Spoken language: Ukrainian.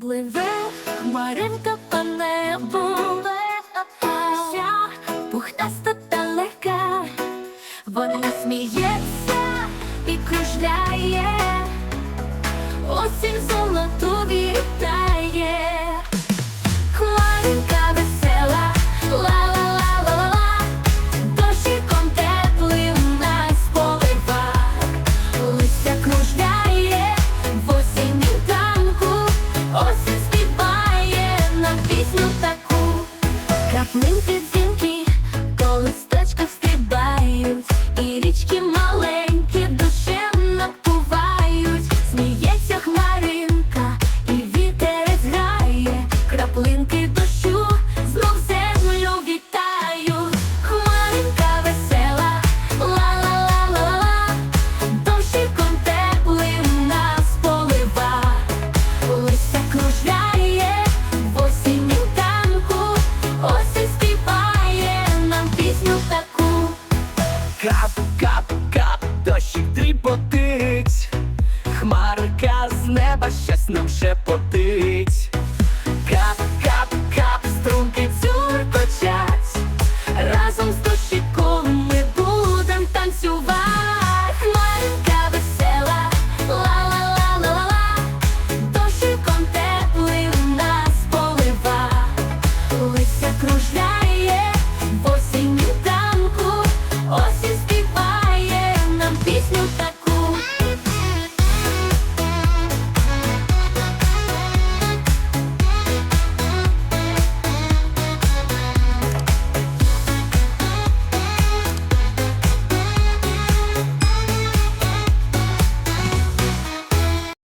Пливе хмаринка по небу, вся пухнаста та легка, вона сміється і кружляє, осінь золота. Link Кап-кап-кап, дощик дріботить, хмарка з неба щось нам шепотить